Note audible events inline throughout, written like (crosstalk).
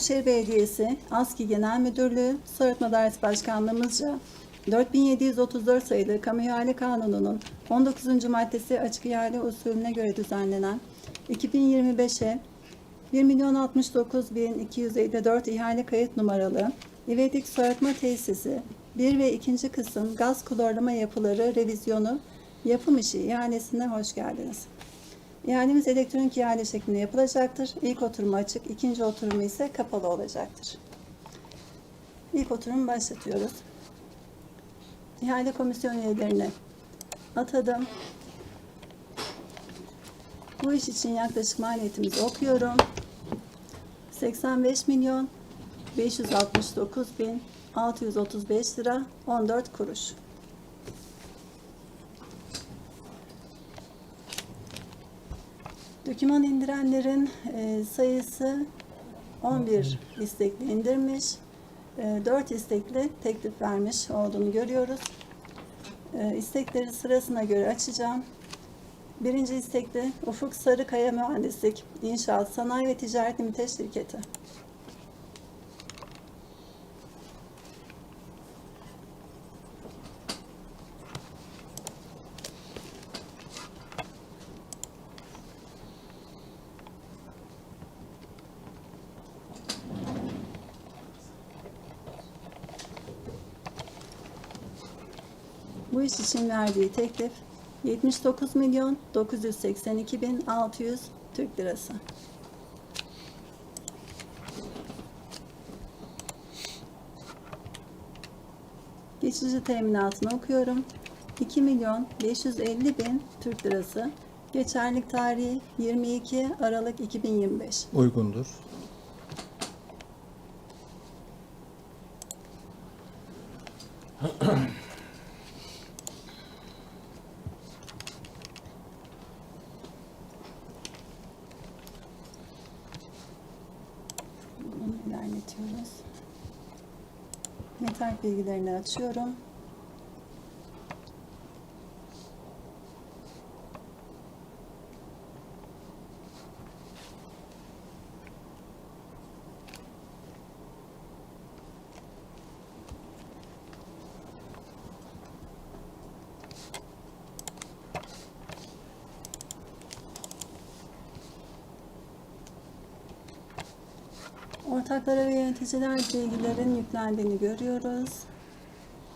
Büyükşehir Belediyesi, ASKİ Genel Müdürlüğü, Soğutma Dairesi Başkanlığımızca 4734 sayılı Kamu İhale Kanunu'nun 19. maddesi açık ihale usulüne göre düzenlenen 2025'e 1 milyon 69 bin 254 ihale kayıt numaralı İvedik Soğutma Tesisi 1 ve 2. kısım gaz klorlama yapıları revizyonu yapım işi ihalesine hoş geldiniz. İhalemiz elektronik ihale şeklinde yapılacaktır. İlk oturumu açık, ikinci oturumu ise kapalı olacaktır. İlk oturumu başlatıyoruz. İhale komisyon üyelerini atadım. Bu iş için yaklaşık maliyetimizi okuyorum. 85 milyon 569 bin 635 lira 14 kuruş. Doküman indirenlerin e, sayısı 11 istekli indirmiş. E, 4 istekli teklif vermiş olduğunu görüyoruz. E, istekleri sırasına göre açacağım. Birinci istekli Ufuk Sarıkaya Mühendislik, İnşaat, Sanayi ve Ticaret Limited Şirketi. Bu iş için verdiği teklif 79 milyon 982 bin 600 Türk lirası. Geçici teminatını okuyorum. 2 milyon 550 bin Türk lirası. Geçerlik tarihi 22 Aralık 2025. Uygundur. Metal bilgilerini açıyorum. Ortaklara ve yöneticiler bilgilerin yüklendiğini görüyoruz.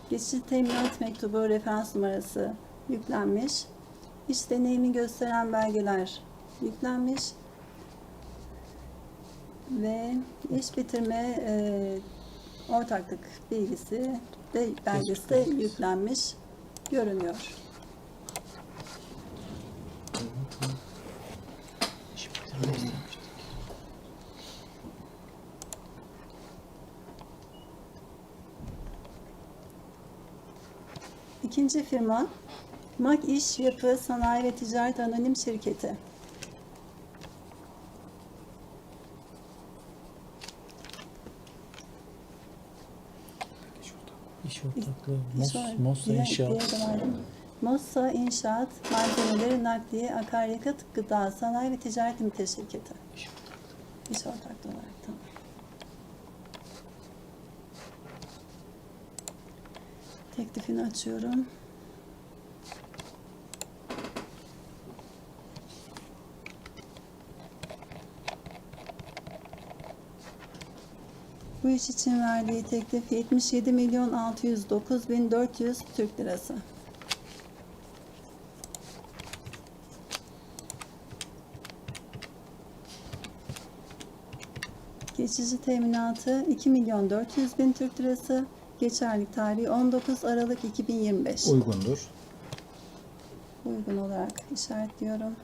Geçici teminat mektubu referans numarası yüklenmiş. İş deneyimi gösteren belgeler yüklenmiş. Ve iş bitirme e, ortaklık bilgisi ve belgesi de yüklenmiş görünüyor. İkinci firma MAK İş Yapı Sanayi ve Ticaret Anonim Şirketi. İş ortaklığı. Mos, Diğer- İnşaat. Mossa İnşaat Malzemeleri Nakliye Akaryakıt Gıda Sanayi ve Ticaret Limited Şirketi. İş ortaklığı. İş ortaklığı olarak tamam. Teklifini açıyorum. Bu iş için verdiği teklif 77 milyon 609 bin 400 Türk lirası. Geçici teminatı 2 milyon 400 bin Türk lirası. Geçerlik tarihi 19 Aralık 2025. Uygundur. Uygun olarak işaretliyorum.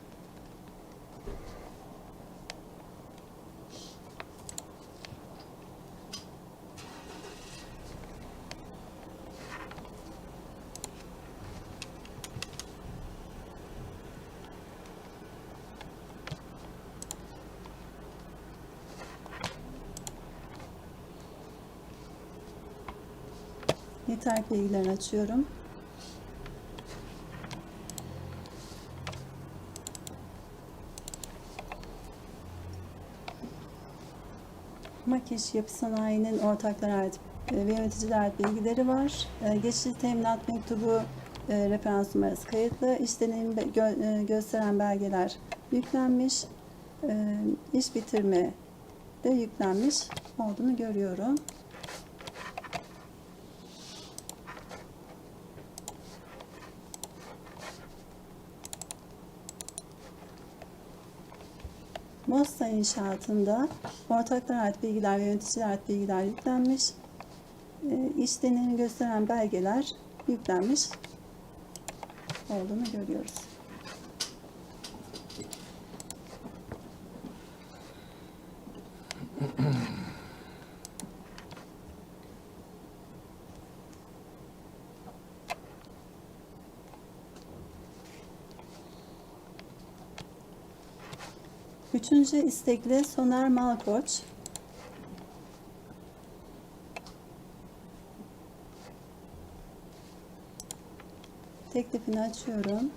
Yeter bilgilerini açıyorum. Makiş Yapı Sanayi'nin ortaklara ait e, ve yöneticilere ait bilgileri var. E, Geçici teminat mektubu e, referans numarası kayıtlı. İş deneyimi gösteren belgeler yüklenmiş. İş bitirme de yüklenmiş olduğunu görüyorum. Mosta inşaatında ortaklara ait bilgiler ve yöneticilere ait bilgiler yüklenmiş. E, İş deneyimi gösteren belgeler yüklenmiş olduğunu görüyoruz. (clears throat) Üçüncü istekli Soner Malkoç. Teklifini açıyorum.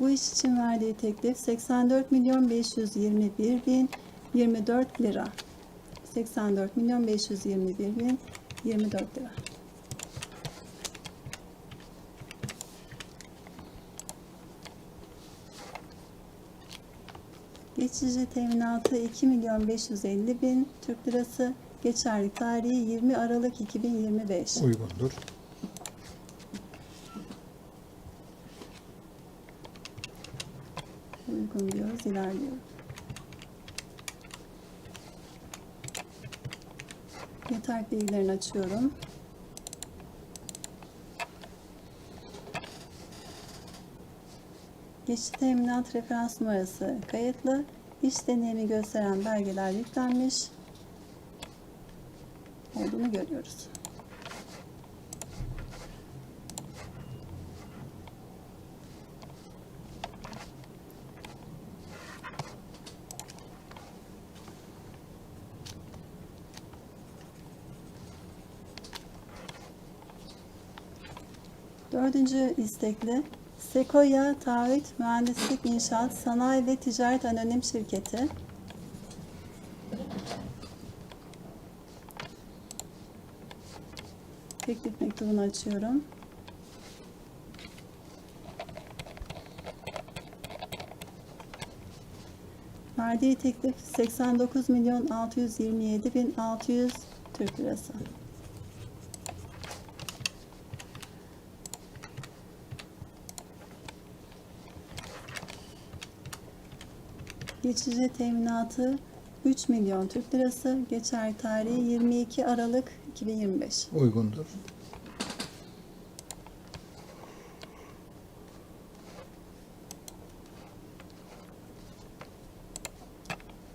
Bu iş için verdiği teklif 84 milyon 521 bin 24 lira. 84 milyon 521 bin 24 lira. Geçici teminatı 2 milyon 550 bin Türk lirası. Geçerli tarihi 20 Aralık 2025. Uygundur. Uygun diyoruz, ilerliyoruz. Yeter bilgilerini açıyorum. Geçici teminat referans numarası kayıtlı. İş deneyimi gösteren belgeler yüklenmiş. Olduğunu görüyoruz. Dördüncü istekli Sekoya Taahhüt Mühendislik İnşaat Sanayi ve Ticaret Anonim Şirketi Teklif mektubunu açıyorum. Verdiği teklif 89 milyon 627 bin 600 Türk lirası. Geçici teminatı 3 milyon Türk lirası. Geçer tarihi 22 Aralık 2025. Uygundur.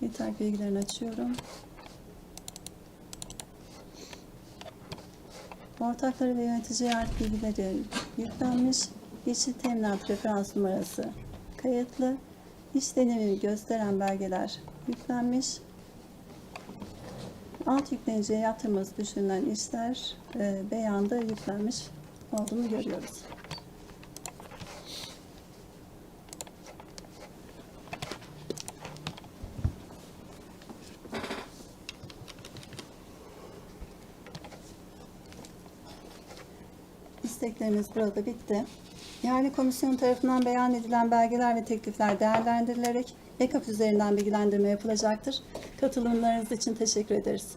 Yeter bilgilerini açıyorum. Ortakları ve yöneticiye ait bilgileri yüklenmiş. Yeşil teminat referans numarası kayıtlı. İş deneyimi gösteren belgeler yüklenmiş. Alt yükleniciye yaptırılması düşünülen işler e, beyanda yüklenmiş olduğunu görüyoruz. İsteklerimiz burada bitti. İhale komisyonu tarafından beyan edilen belgeler ve teklifler değerlendirilerek EKAP üzerinden bilgilendirme yapılacaktır. Katılımlarınız için teşekkür ederiz.